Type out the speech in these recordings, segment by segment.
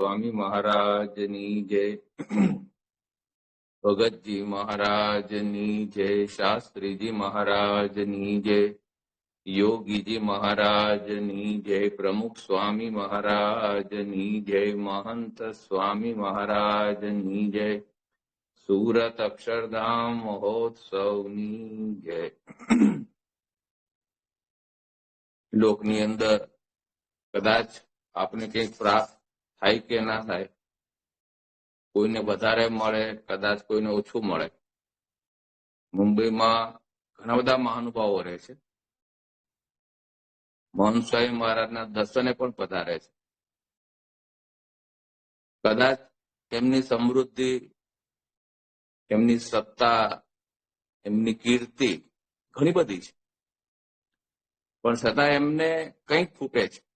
સ્વામી મહારાજની જય ભગતજી મહારાજની જય શાસ્ત્રીજી મહારાજની જય યોગીજી મહારાજની જય પ્રમુખ સ્વામી મહારાજની જય મહંત સ્વામી મહારાજની જય સુરત અક્ષરધામ મહોત્સવની જય લોકની અંદર કદાચ આપને કંઈક પ્રાપ્ત થાય કે ના થાય, કોઈને વધારે મળે, કદાચ કોઈને ઓછું મળે. મુંબઈમાં ઘણા બધા મહાનુભાવો રહે છે. મોહન સ્વામી મહારાજના દર્શને પણ પધારે છે. કદાચ એમની સમૃદ્ધિ, એમની સત્તા, એમની કીર્તિ ઘણી બધી છે. પણ છતાં એમને કંઈક ખૂટે છે.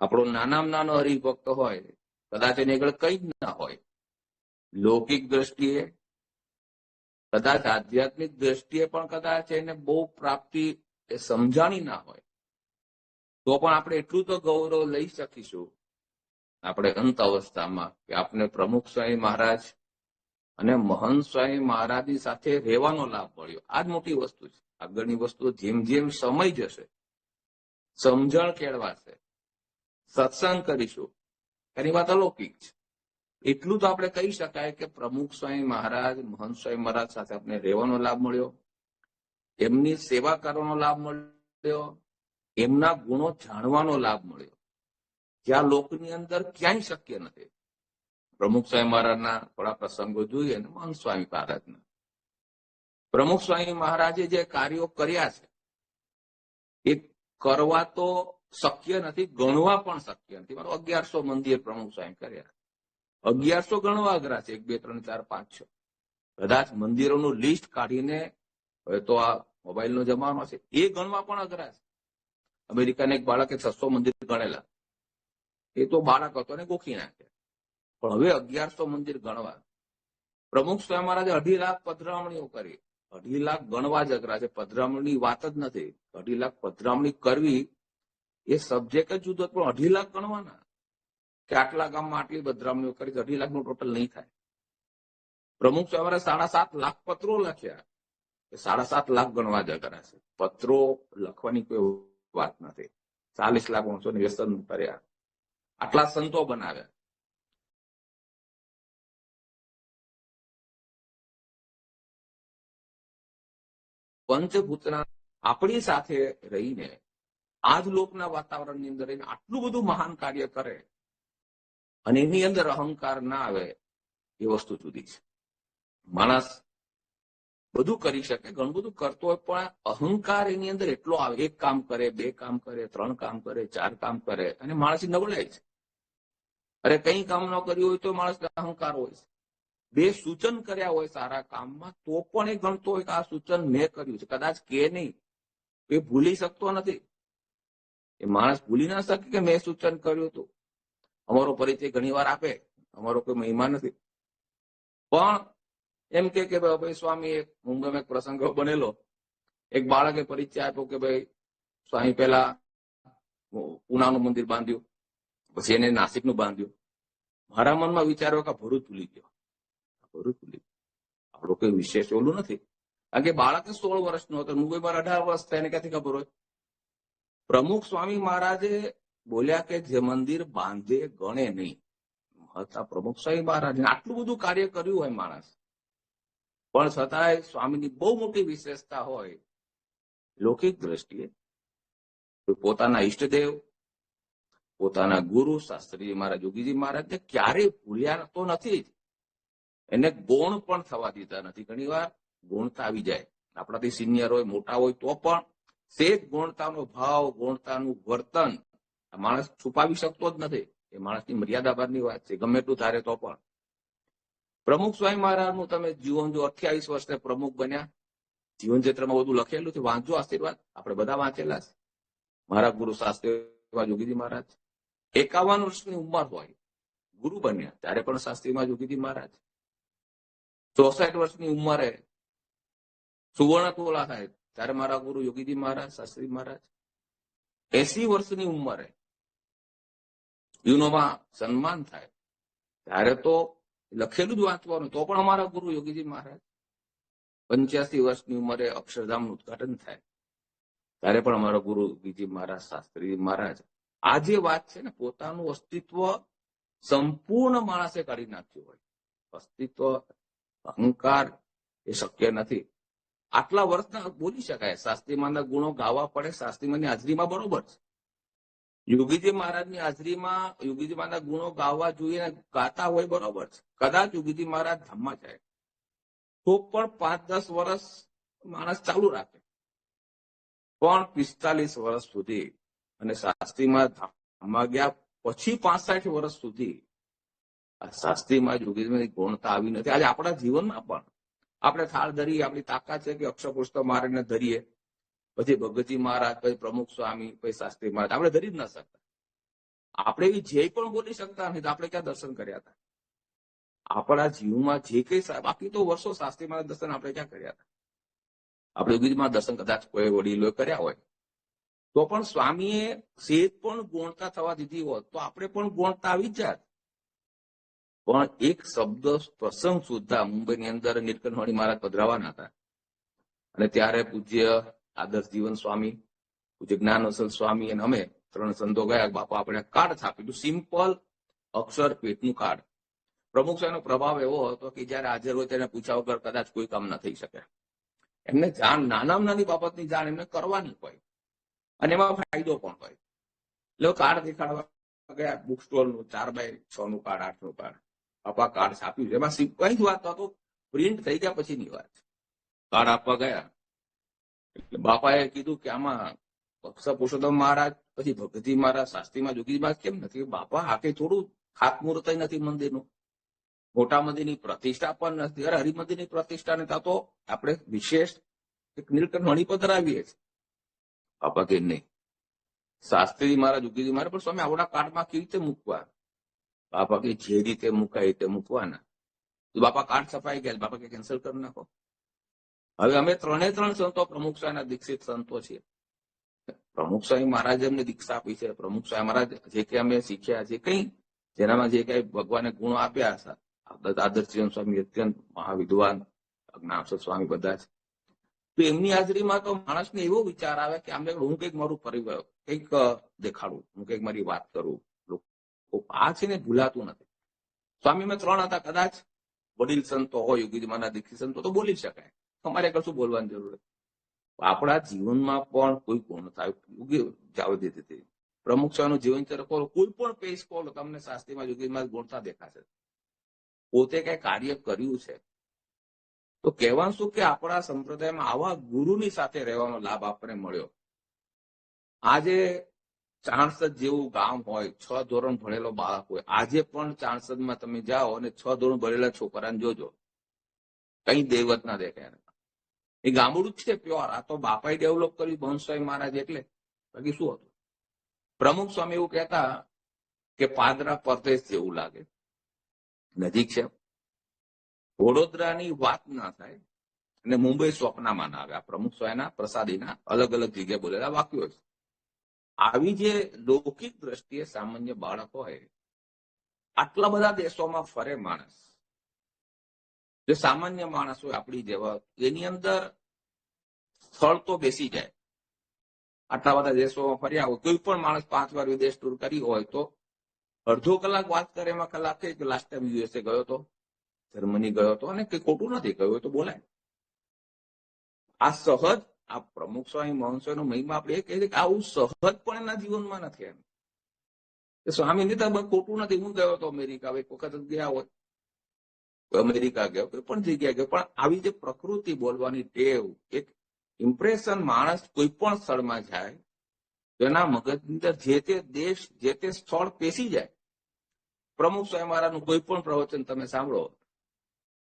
આપણો નાનામાં નાનો હરિભક્ત હોય, કદાચ એની આગળ કંઈ જ ના હોય. લૌકિક દ્રષ્ટિએ, કદાચ આધ્યાત્મિક દ્રષ્ટિએ પણ કદાચ એને બહુ પ્રાપ્તિ સમજાણી ના હોય, તો પણ આપણે એટલું તો ગૌરવ લઈ શકીશું. આપણે અંત અવસ્થામાં કે આપણે પ્રમુખ સ્વામી મહારાજ અને મહંત સ્વામી મહારાજની સાથે રહેવાનો લાભ મળ્યો. આ જ મોટી વસ્તુ છે. આગળની વસ્તુ જેમ જેમ સમય જશે, સમજણ કેળવાશે. સત્સંગ કરીશું. એની વાત અલૌકિક છે. એટલું તો આપણે કહી શકાય કે પ્રમુખ સ્વામી મહારાજ, મહંત સ્વામી મહારાજ સાથે આપણે રહેવાનો લાભ મળ્યો. એમની સેવા કરવાનો લાભ મળ્યો. એમના ગુણો જાણવાનો લાભ મળ્યો. જ્યાં લોકની અંદર ક્યાંય શક્ય નથી. પ્રમુખ સ્વામી મહારાજના થોડા પ્રસંગો જોઈએ ને મહંત સ્વામી મહારાજના. પ્રમુખ સ્વામી મહારાજે જે કાર્યો કર્યા છે, એ કરવા તો શક્ય નથી, ગણવા પણ શક્ય નથી. મારો અગિયારસો મંદિર પ્રમુખ સ્વયં કર્યા. અગિયારસો ગણવા અઘરા છે, એક, બે, ત્રણ, ચાર, પાંચ, છ. કદાચ મંદિરોનું લિસ્ટ કાઢીને, હવે તો આ મોબાઈલનો જમાનો છે, એ ગણવા પણ અઘરા છે. અમેરિકાના એક બાળકે છસો મંદિર ગણેલા. એ તો બાળક હતો ને ગોખી નાખ્યા પણ હવે અગિયારસો મંદિર ગણવા. પ્રમુખ સ્વામી મહારાજે અઢી લાખ પધરામણીઓ કરી. અઢી લાખ ગણવા જ અઘરા છે. પધરામણી વાત જ નથી. અઢી લાખ પધરામણી કરવી એ સબ્જેક્ટ જ જુદો પણ અઢી લાખ ગણવાના. કે આટલા ગામમાં આટલી બદરામણીઓ કરી અઢી લાખનું ટોટલ નહીં થાય. પ્રમુખ સ્વામી સાડા સાત લાખ પત્રો લખ્યા. એ સાડા સાત લાખ ગણવા જ છે. પત્રો લખવાની કોઈ વાત નથી. ચાલીસ લાખ માણસો વ્યસન કર્યા. આટલા સંતો બનાવ્યા. પંચભૂતના આપણી સાથે રહીને આજ લોકના વાતાવરણની અંદર એને આટલું બધું મહાન કાર્ય કરે અને એની અંદર અહંકાર ના આવે એ વસ્તુ જુદી છે. માણસ બધું કરી શકે, ઘણું બધું કરતો હોય, પણ અહંકાર એની અંદર એટલો આવે, એક કામ કરે, બે કામ કરે, ત્રણ કામ કરે, ચાર કામ કરે, અને માણસ નબળાય છે. અરે કઈ કામ ન કર્યું હોય તો માણસ અહંકાર હોય છે. બે સૂચન કર્યા હોય સારા કામમાં, તો પણ એ ગણતો હોય કે આ સૂચન મેં કર્યું છે. કદાચ કે નહીં, એ ભૂલી શકતો નથી. એ માણસ ભૂલી ના શકે કે મેં સૂચન કર્યું હતું. અમારો પરિચય ઘણી વાર આપે. અમારો કોઈ મહિમા નથી. પણ એમ કે કે ભાઈ સ્વામી, એક મુંબઈમાં એક પ્રસંગ બનેલો. એક બાળકે પરિચય આપ્યો કે ભાઈ, સ્વામી પેલા પુનાનું મંદિર બાંધ્યું. પછી એને નાસિકનું બાંધ્યું. મારા મનમાં વિચાર્યો કે ભરૂચ ભૂલી ગયો. ભરૂચ ભૂલી ગયો. આપણો કોઈ વિશેષ ઓલું નથી. કારણ કે બાળક સોળ વર્ષનો હતો. મુંબઈમાં અઢાર વર્ષ થાય એને ક્યાંથી ખબર હોય? પ્રમુખ સ્વામી મહારાજે બોલ્યા કે જે મંદિર બાંધે ગણે નહીં. હતા પ્રમુખ સ્વામી મહારાજને આટલું બધું કાર્ય કર્યું હોય માણસ. પણ છતાંય સ્વામીની બહુ મોટી વિશેષતા હોય. લૌકિક દ્રષ્ટિએ પોતાના ઈષ્ટદેવ, પોતાના ગુરુ, શાસ્ત્રીજી મહારાજ, યોગીજી મહારાજને ક્યારેય ભૂલ્યા તો નથી જ. એને ગૌણ પણ થવા દીધા નથી. ઘણી વાર ગુણતા આવી જાય. આપણાથી સિનિયર હોય, મોટા હોય તો પણ સેજ ગુણતાનો ભાવ, ગુણતાનું વર્તન માણસ છુપાવી શકતો જ નથી. એ માણસની મર્યાદા બહારની વાત છે. ગમે એટલું ધારે તો પણ. પ્રમુખ સ્વામી મહારાજનું તમે જીવન જો અઠ્યાવીસ વર્ષે પ્રમુખ બન્યા, જીવન ચિત્રમાં બધું લખેલું છે વાંચો આશીર્વાદ. આપણે બધા વાંચેલા છે. મારા ગુરુ શાસ્ત્રીમાં જોગીજી મહારાજ. એકાવન વર્ષની ઉંમર હોય, ગુરુ બન્યા, ત્યારે પણ શાસ્ત્રીમાં જોગીજી મહારાજ. ચોસઠ વર્ષની ઉંમરે સુવર્ણ તોલા થાય ત્યારે મારા ગુરુ યોગીજી મહારાજ, શાસ્ત્રી મહારાજ. એસી વર્ષની ઉંમરે યુનોમાં સન્માન થાય. ત્યારે તો લખેલું જ વાંચવાનું, તો પણ અમારા ગુરુ યોગીજી મહારાજ પંચ્યાસી વર્ષની ઉંમરે અક્ષરધામનું ઉદઘાટન થાય. ત્યારે પણ અમારા ગુરુ યોગીજી મહારાજ, શાસ્ત્રી મહારાજ આ જે વાત છે ને, પોતાનું અસ્તિત્વ સંપૂર્ણ માણસે કાઢી નાખ્યું હોય. અસ્તિત્વ, અહંકાર એ શક્ય નથી. આટલા વર્ષના બોલી શકાય. શાસ્ત્રીમાના ગુણો ગાવા પડે. શાસ્ત્રીમાની હાજરીમાં બરોબર છે. યોગીજી મહારાજની હાજરીમાં યોગીજીમાના ગુણો ગાવા જોઈએ ગાતા હોય બરોબર છે. કદાચ યોગીજી મહારાજ ધામમાં જાય. તો પણ પાંચ દસ વર્ષ માણસ ચાલુ રાખે. પણ પિસ્તાલીસ વર્ષ સુધી અને શાસ્ત્રીમાં ધામમાં ગયા પછી પાંસઠ વર્ષ સુધી શાસ્ત્રીમાં યોગીજીની ગુણતા આવી નથી. આજે આપણા જીવનમાં પણ આપણે થાળ ધરીએ, આપણી તાકાત છે કે પુસ્તક મારીને ધરીએ. પછી ભગતજી મહારાજ, પછી પ્રમુખ સ્વામી, પછી શાસ્ત્રી મહારાજ. આપણે ધરી જ ના શકતા. આપણે એવી જે પણ બોલી શકતા નથી આપણે ક્યાં દર્શન કર્યા હતા? આપણા જીવમાં જે કઈ બાકી તો વર્ષો શાસ્ત્રી મહારાજ દર્શન આપણે ક્યાં કર્યા હતા? આપણે યોગીજીમાં દર્શન કદાચ કોઈ વડીલો કર્યા હોય. તો પણ સ્વામીએ સેજ પણ ગુણતા થવા દીધી હોત, તો આપણે પણ ગુણતા આવી જ જાત. પણ એક શબ્દ પ્રસંગ સુધા મુંબઈની અંદર નીલકંઠવાણી મહારાજ પધરાવાના હતા. અને ત્યારે પૂજ્ય આદર્શ જીવન સ્વામી, પૂજ્ય જ્ઞાન સ્વામી અને અમે ત્રણ સંતો ગયા. બાપા, આપણે કાર્ડ છાપીલું સિમ્પલ અક્ષર પેટનું કાર્ડ. પ્રમુખ સાહેબનો પ્રભાવ એવો હતો કે જયારે હાજર હોય તેને પૂછ્યા વગર કદાચ કોઈ કામ ન થઈ શકે. એમને જાણ, નાનામાં નાની બાબતની જાણ એમને કરવાની હોય અને એમાં ફાયદો પણ હોય એટલે કાર્ડ દેખાડવા ગયા. બુક સ્ટોરનું ચાર બાય છ નું કાર્ડ, આઠનું કાર્ડ. બાપા કાર્ડ છાપ્યું છે. એમાં સિપાઈ જ વાત તો પ્રિન્ટ થઈ ગયા પછીની વાત. કાર્ડ આપવા ગયા. એટલે બાપાએ કીધું કે આમાં અક્ષર પુરુષોત્તમ મહારાજ, પછી ભગતી મહારાજ શાસ્ત્રીમાં જોગીજી મહારાજ કેમ નથી? બાપા કઈ થોડું ખાતમુહૂર્ત નથી મંદિરનું. મોટા મંદિરની પ્રતિષ્ઠા પણ નથી. અરે હરિમંદિરની પ્રતિષ્ઠા ને તો આપણે વિશેષ એક નીલકંઠ મણી પધરાવીએ છીએ. બાપા કે નહીં. શાસ્ત્રી મહારાજ જોગીજી મહારાજ પણ સ્વામી, આવડા કાર્ડમાં કેવી રીતે મૂકવા? બાપા કે જે રીતે મુકાય તે મૂકવાના. તો બાપા કાર્ડ છપાઈ ગયા બાપા કે કેન્સલ કરી નાખો. હવે અમે ત્રણે ત્રણ સંતો પ્રમુખ સાહેબના દીક્ષિત સંતો છીએ. પ્રમુખ સાહેબ મહારાજ અમને દીક્ષા આપી છે. પ્રમુખ સાહેબ મહારાજ જે કે અમે શીખ્યા છે કઈ, જેનામાં જે કઈ ભગવાને ગુણો આપ્યા હતા આદર્શ સ્વામી અત્યંત મહાવિદ્વાન જ્ઞાનસર સ્વામી બધા છે. તો એમની હાજરીમાં તો માણસને એવો વિચાર આવે કે આમ હું કંઈક મારું પરિવાર, કંઈક દેખાડું, હું કંઈક મારી વાત કરું. આ છે ને ભૂલાતું નથી. સ્વામીમાં ત્રણ હતા કદાચ, વડીલ સંતો હોય યોગીજીમાંના દીક્ષિત સંતો તો બોલી શકાય. તમારે કશું બોલવાની જરૂર નથી. આપણા જીવનમાં પણ કોઈ ગુણ થાય યોગી જાવ જીવન ચરકો કોઈ પણ પેજ ખોલો, તમને શાસ્ત્રીમાં યોગીમાં ગુણતા દેખાશે. પોતે કઈ કાર્ય કર્યું છે. તો કહેવાનું શું કે આપણા સંપ્રદાયમાં આવા ગુરુની સાથે રહેવાનો લાભ આપણને મળ્યો. આજે ચાણસદ જેવું ગામ હોય, છ ધોરણ ભણેલો બાળક હોય, આજે પણ ચાણસદમાં તમે જાઓ અને છ ધોરણ ભણેલા છોકરાને જોજો. કઈ દેવત ના દેખાય એ ગામડું જ છે પ્યોર. આ તો બાપાએ ડેવલપ કર્યું બંસભાઈ મહારાજ એટલે. બાકી શું હતું? પ્રમુખ સ્વામી એવું કહેતા કે પાદરા પરદેશ જેવું લાગે. નજીક છે. વડોદરાની વાત ના થાય અને મુંબઈ સ્વપ્નમાં ના આવે આ પ્રમુખ સ્વામીના પ્રસાદીના અલગ અલગ જગ્યાએ બોલેલા વાક્યો છે. આવી જે લૌકિક દ્રષ્ટિએ સામાન્ય બાળક હોય, આટલા બધા દેશોમાં ફરે માણસ. જે સામાન્ય માણસ હોય આપણી જેવા, એની અંદર સ્થળ તો બેસી જાય. આટલા બધા દેશોમાં ફર્યા હોય, કોઈ પણ માણસ પાંચ વાર વિદેશ ટૂર કરી હોય તો અડધો કલાક વાત કરે એમાં કલાક કે લાસ્ટ ટાઈમ યુએસએ ગયો તો જર્મની ગયો તો અને કઈ ખોટું નથી ગયો તો બોલાય. આ સહજ આ પ્રમુખ સ્વામી મોહન સ્વામી મહિમા આપણે એ કહીએ કે આવું સહજ પણ એના જીવનમાં નથી એમ. સ્વામી નહીં તો ખોટું નથી. હું ગયો હતો અમેરિકા એક વખત ગયા હોય. અમેરિકા ગયો કોઈ પણ જગ્યા ગયો. પણ આવી જે પ્રકૃતિ બોલવાની ટેવ, એક ઇમ્પ્રેશન માણસ કોઈ પણ સ્થળમાં જાય, તો એના મગજની અંદર જે તે દેશ, જે તે સ્થળ પેસી જાય. પ્રમુખ સ્વામી મહારાજનું કોઈ પણ પ્રવચન તમે સાંભળો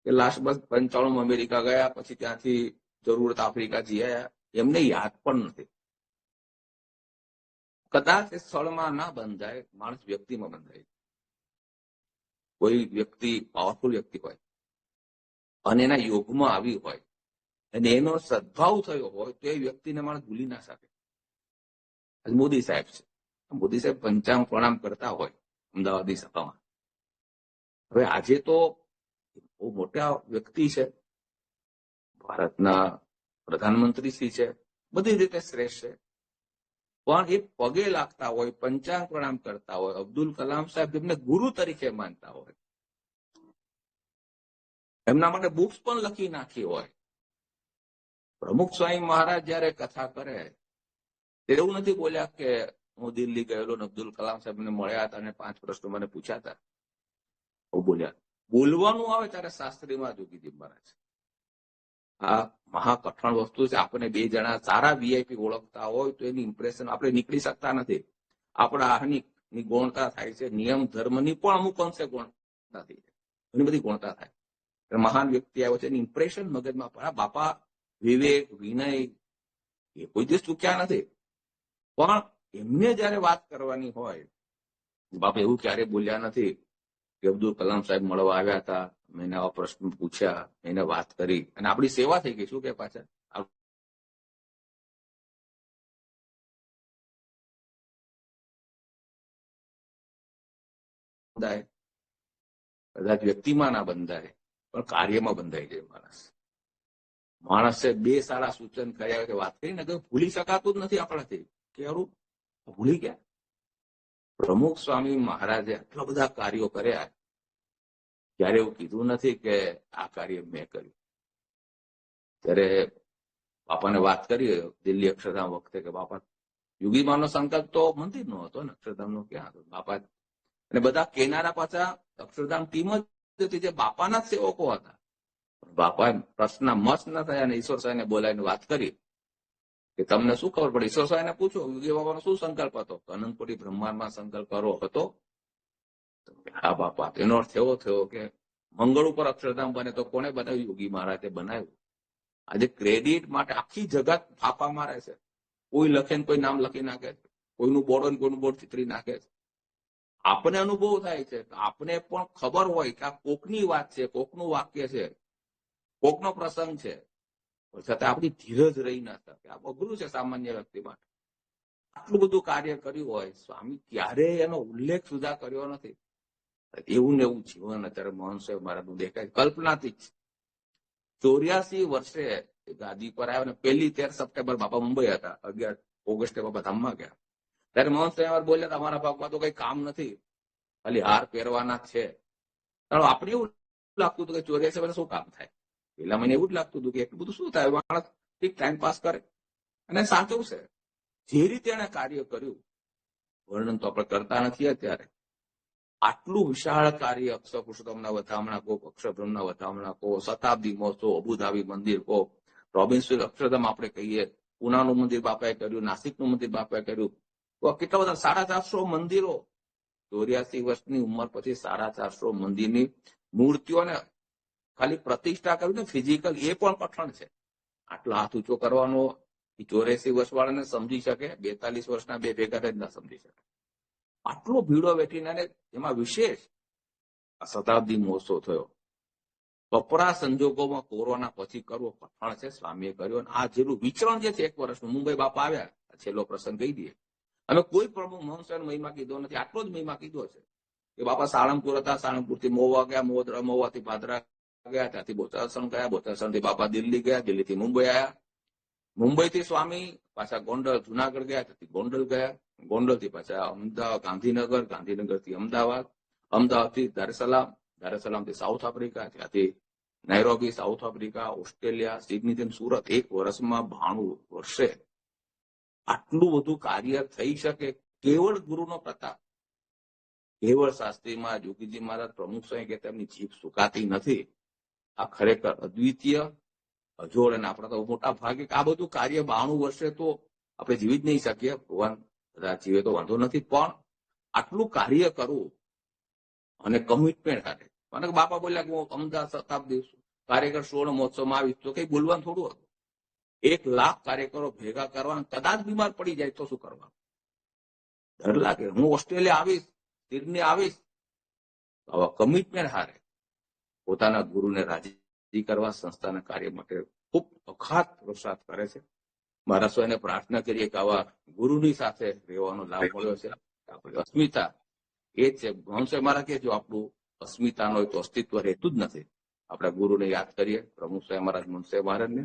કે લાસ્ટ બસ પંચાણું અમેરિકા ગયા, પછી ત્યાંથી જરૂરત આફ્રિકા જઈ એમને યાદ પણ નથી. કદાચ એ સ્થળમાં ના બંધાય, માણસ વ્યક્તિમાં બંધાય. કોઈ વ્યક્તિ પાવરફુલ વ્યક્તિ હોય અને એના યોગમાં આવી હોય અને એનો સદભાવ થયો હોય તો એ વ્યક્તિને માણસ ભૂલી ના શકે. મોદી સાહેબ છે. મોદી સાહેબ પંચાંગ પ્રણામ કરતા હોય અમદાવાદની સભામાં. હવે આજે તો બહુ મોટા વ્યક્તિ છે. ભારતના પ્રધાનમંત્રી છે. બધી રીતે શ્રેષ્ઠ છે. પણ એ પગે લાગતા હોય, પંચાંગ પ્રણામ કરતા હોય, અબ્દુલ કલામ સાહેબ જેમને ગુરુ તરીકે માનતા હોય, એમના માટે બુક્સ પણ લખી નાખી હોય. પ્રમુખ સ્વામી મહારાજ જયારે કથા કરે એવું નથી બોલ્યા કે હું દિલ્હી ગયેલો ને અબ્દુલ કલામ સાહેબને મળ્યા હતા અને પાંચ પ્રશ્નો મને પૂછ્યા હતા. બોલ્યા. બોલવાનું આવે ત્યારે શાસ્ત્રીમાં જોગીજી મહારાજ. આ મહાકઠણ વસ્તુ છે. આપણે બે જણા સારા વીઆઈપી ઓળખતા હોય તો એની ઇમ્પ્રેશન આપણે નીકળી શકતા નથી. આપણા આહની ની ગુણતા થાય છે. નિયમ ધર્મની પણ અમુક અંશે ગુણતા થઈ છે ઘણી બધી ગુણતા થાય. મહાન વ્યક્તિ આવ્યો છે એની ઇમ્પ્રેશન મગજમાં પણ બાપા વિવેક, વિનય એ કોઈ દિવસ ચૂક્યા નથી. પણ એમને જયારે વાત કરવાની હોય, બાપા એવું ક્યારે બોલ્યા નથી કે અબ્દુલ કલામ સાહેબ મળવા આવ્યા હતા? મેં આવા પ્રશ્ન પૂછ્યા એને વાત કરી અને આપણી સેવા થઈ ગઈ, શું કે પાછા? બંધાય. કદાચ વ્યક્તિમાં ના બંધાય, પણ કાર્યમાં બંધાઈ જાય માણસ. માણસે બે સારા સૂચન કર્યા કે વાત કરીને કે ભૂલી શકાતું જ નથી આપણાથી. કે ભૂલી ગયા? પ્રમુખ સ્વામી મહારાજે આટલા બધા કાર્યો કર્યા. ત્યારે એવું કીધું નથી કે આ કાર્ય મેં કર્યું. ત્યારે બાપાને વાત કરી, દિલ્હી અક્ષરધામ વખતે કે બાપા, યુગીમાનો સંકલ્પ તો મંદિરનો હતો ને, અક્ષરધામનો ક્યાં હતો? બાપા અને બધા કેનારા પાછા અક્ષરધામ ટીમ જ હતી જે બાપાના સેવકો હતા. બાપા પ્રશ્ન મસ્ત ન થયા અને ઈશ્વર સાહેબને બોલાવીને વાત કરી કે તમને શું ખબર પડે? ઈશ્વર સાહેબને પૂછો, યોગી બાબાનો શું સંકલ્પ હતો? અનંતપુરી બ્રહ્માંડમાં સંકલ્પ કરવો હતો. હા બાપા એનો અર્થ એવો થયો કે મંગળ ઉપર અક્ષરધામ બને તો કોને બનાવ્યું? યોગી મહારાજે બનાવ્યું. આજે ક્રેડિટ માટે આખી જગત ફાફા મારે છે. કોઈ લખે ને કોઈ નામ લખી નાખે છે. કોઈનું બોર્ડ ને કોઈનું બોર્ડ ચિતરી નાખે છે. આપણે અનુભવ થાય છે. આપણે પણ ખબર હોય કે આ કોકની વાત છે, કોકનું વાક્ય છે, કોકનો પ્રસંગ છે. છતાં આપણી ધીરજ રહી ના શકે. આ અઘરું છે સામાન્ય વ્યક્તિ માટે. આટલું બધું કાર્ય કર્યું હોય, સ્વામી ક્યારેય એનો ઉલ્લેખ સુધા કર્યો નથી. એવું ને એવું જીવન અત્યારે મોહન સાહેબ મારાનું દેખાય. કલ્પનાથી ચોર્યાસી વર્ષે ગાદી પર આવ્યા અને પહેલી તેર સપ્ટેમ્બર બાપા મુંબઈ હતા. અગિયાર ઓગસ્ટે બાપા ધામમાં ગયા. ત્યારે મોહન સાહેબ બોલ્યા અમારા ભાગમાં તો કઈ કામ નથી. ખાલી હાર પહેરવાના છે. આપણે એવું લાગતું હતું કે ચોર્યાસી વર્ષે શું કામ થાય? પેલા મને એવું જ લાગતું હતું કે એટલું બધું શું થાય? માણસ ઠીક ટાઈમ પાસ કરે. અને સાચું છે. જે રીતે એને કાર્ય કર્યું, વર્ણન તો આપણે કરતા નથી અત્યારે. આટલું વિશાળ કાર્ય અક્ષર પુરુષોત્તમના વધામણા કહો, અક્ષરબ્રહ્મના વધામણા કહો, શતાબ્દી મહોત્સવ, અબુધાબી મંદિર કહો, રોબિન્સવિલ અક્ષરધામ આપણે કહીએ, પુનાનું મંદિર બાપાએ કર્યું, નાસિકનું મંદિર બાપાએ કર્યું. તો કેટલા બધા, સાડા ચારસો મંદિરો. ચોર્યાસી વર્ષની ઉંમર પછી સાડા ચારસો મંદિરની મૂર્તિઓને ખાલી પ્રતિષ્ઠા કરવી ને ફિઝિકલ એ પણ કઠણ છે. આટલો હાથ ઊંચો કરવાનો ચોર્યાસી વર્ષ વાળાને સમજી શકે, બેતાલીસ વર્ષના બે ભેગા જ ના સમજી શકે. આટલો ભીડો બેઠીને એમાં વિશેષ આ શતાબ્દી મહોત્સવ થયો. કપરા સંજોગોમાં કોરોના પછી કરવો કઠણ છે, સ્વામીએ કર્યો અને આ જેટલું વિચરણ જે છે એક વર્ષનું, મુંબઈ બાપા આવ્યા છેલ્લો પ્રસંગ કહી દઈએ. અમે કોઈ પ્રમુખ મોહન સાહેબ મહિમા કીધો નથી, આટલો જ મહિમા કીધો છે. કે બાપા સાળંગપુર હતા સાળંગપુરથી મોવા ગયા, મોદરા મોવાથી ભાદરા ગયા, ત્યાંથી બોચાસણ ગયા બોચાસણથી બાપા દિલ્હી ગયા દિલ્હી થી મુંબઈ આવ્યા મુંબઈ થી સ્વામી પાછા ગોંડલ, જુનાગઢ ગયા ત્યાંથી ગોંડલ ગયા. ગોંડલથી પાછા અમદાવાદ, ગાંધીનગર, ગાંધીનગરથી અમદાવાદ. અમદાવાદથી Dar es Salaam Dar es Salaam south Africa, ત્યાંથી Nairobi, south Africa, Australia, Sydney તેમ સુરત. એક વર્ષમાં ભાણું વર્ષે આટલું બધું કાર્ય થઈ શકે. કેવળ ગુરુનો પ્રતાપ. કેવળ શાસ્ત્રીમાં યોગીજી મહારાજ, પ્રમુખ સ્વામી કે તેમની જીભ સુકાતી નથી. આ ખરેખર અદ્વિતીય અને આપણા તો મોટા ભાગે આ બધું કાર્ય બાણું વર્ષે તો આપણે જીવી જ નહીં શકીએ. ભગવાન બધા જીવે તો વાંધો નથી, પણ આટલું કાર્ય કરવું અને કમિટમેન્ટ સાથે. મને બાપા બોલ્યા કે હું અમદાવાદ શતાબ્દી કાર્યકર સુવર્ણ મહોત્સવમાં આવીશ તો કઈ બોલવાનું થોડું હતું. એક લાખ કાર્યકરો ભેગા કરવા કદાચ બીમાર પડી જાય તો શું કરવાનું? ડર લાગે. હું ઓસ્ટ્રેલિયા આવીશ, સિડની આવીશ આવા કમિટમેન્ટ હારે પોતાના ગુરુને રાજી કરવા સંસ્થાના કાર્ય માટે ખૂબ અખાત પુરુષાર્થ કરે છે. મારા સ્વયને પ્રાર્થના કરીએ કે આવા ગુરુની સાથે રહેવાનો લાભ મળ્યો છે. આપણી અસ્મિતા એ જ છે. ભણસે મારા કે જો આપણું અસ્મિતાનો હોય તો અસ્તિત્વ રહેતું જ નથી આપણે ગુરુને યાદ કરીએ. પ્રમુખ સાહેબ મહારાજ મુનસે મહારાજને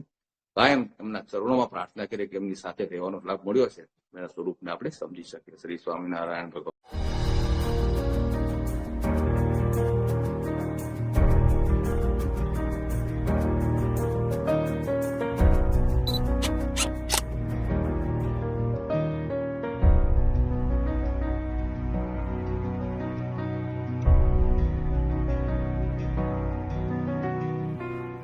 કાયમ એમના ચરણોમાં પ્રાર્થના કરીએ કે એમની સાથે રહેવાનો લાભ મળ્યો છે. એના સ્વરૂપને આપણે સમજી શકીએ. શ્રી સ્વામિનારાયણ ભગવાન.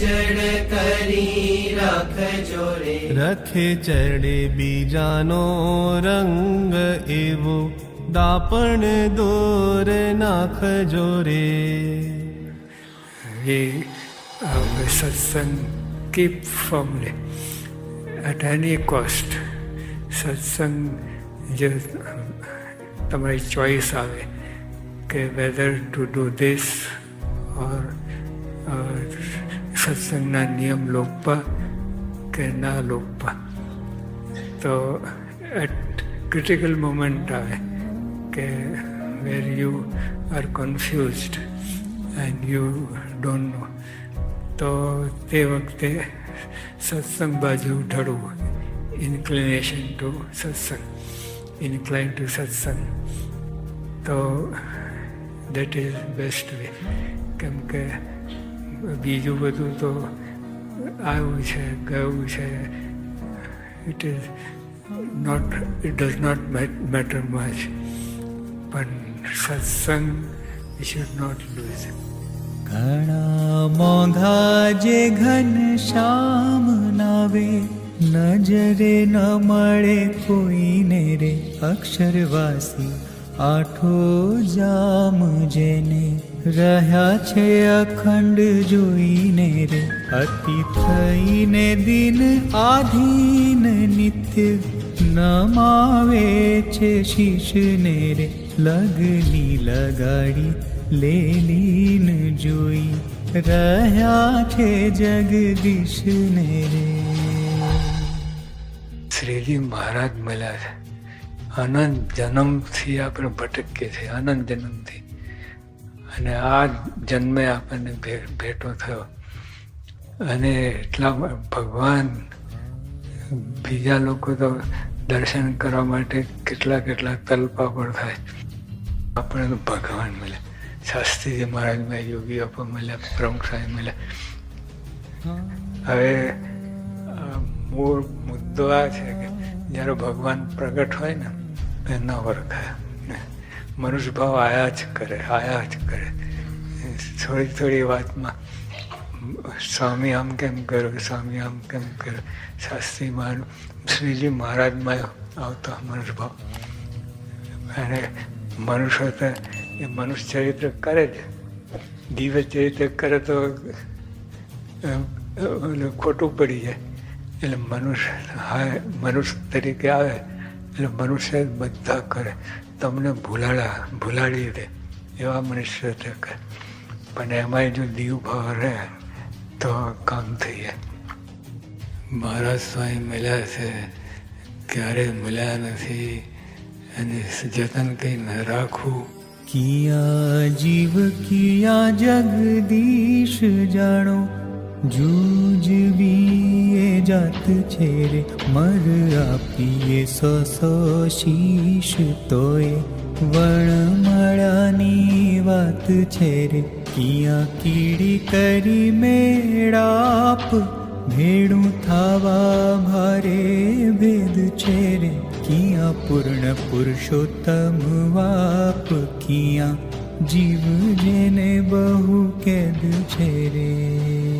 અચળ કરી રાખજો રે રખે ચડે બીજાનો રંગ એવો દાપણ દોર નાખજો રે uh, satsang keep firmly at any cost સત્સંગ જે તમારી ચોઈસ આવે કે whether to do this or સત્સંગના નિયમ લોકપા કે ના લોકપા? તો એટ ક્રિટિકલ મોમેન્ટ આવે કે where you are confused and you don't know તો તે વખતે સત્સંગ બાજુ ઢળવું inclination to satsang incline to satsang. તો દેટ ઇઝ બેસ્ટ વે કેમ કે બીજું બધું તો આવ્યું છે, ગયું છે. It is not it does not matter much પણ સત્સંગ શુડ નોટ લૂઝ ઘણા મોંઘા જે ઘન શ્યામ નાવે નજરે ન મળે કોઈને રે. અક્ષરવાસી આઠો જામ જેને રહ્યા છે અખંડ જોઈને રે. અતિ થઈને દિન આધીન નિત્ય નમાવે છે શીશને રે. લગની લગાડી લેલીન જોઈ રહ્યા છે જગદીશને રે. શ્રીજી મહારાજ મળ્યા છે. અનંત જન્મથી આપણે ભટકીએ છીએ. અનંત જન્મથી. અને આ જન્મે આપણને ભેટો થયો. અને એટલા ભગવાન બીજા લોકો તો દર્શન કરવા માટે કેટલા કેટલા તલપા પણ થાય. આપણે ભગવાન મળ્યા. શાસ્ત્રીજી મહારાજ મળ્યા યોગી અપ મળ્યા, પ્રમુખ સાહેબ મળ્યા. હવે મૂળ મુદ્દો આ છે કે જ્યારે ભગવાન પ્રગટ હોય ને એ ન ઓળખાય મનુષ્ય ભાવ આયા જ કરે આયા જ કરે. થોડી થોડી વાતમાં, સ્વામી આમ કેમ કરો, સ્વામી આમ કેમ કરો? શાસ્ત્રી મારું શ્રીજી મહારાજમાં આવતો મનુષ્ય ભાવ. અને મનુષ્ય તો એ મનુષ્ય ચરિત્ર કરે જ. દિવ્ય ચરિત્ર કરે તો ખોટું પડી જાય. એટલે મનુષ્ય હા મનુષ્ય તરીકે આવે, એટલે મનુષ્ય બધા કરે. તમને ભૂલાડા ભૂલાડી દે એવા મનુષ્ય છે કે પણ એમાંય જો દીવ ભાવ રહે તો કામ થઈ જાય. મહારાજ સ્વામી મળ્યા છે ક્યારે મળ્યા નથી અને જતન કંઈ ન રાખવું કિયા જીવ કિયા જગદીશ જાણો જૂજવી એ જાત છે રે મર આપીએ સો સો શીશ તોય વણમળાની વાત છે રે કિયા કીડી કરી મેળાપ? ભેડું થાવા ભારે ભેદ છે રે કિયા પૂર્ણ પુરુષોત્તમ વાપ? કિયા જીવ જેને બહુ કેદ છે રે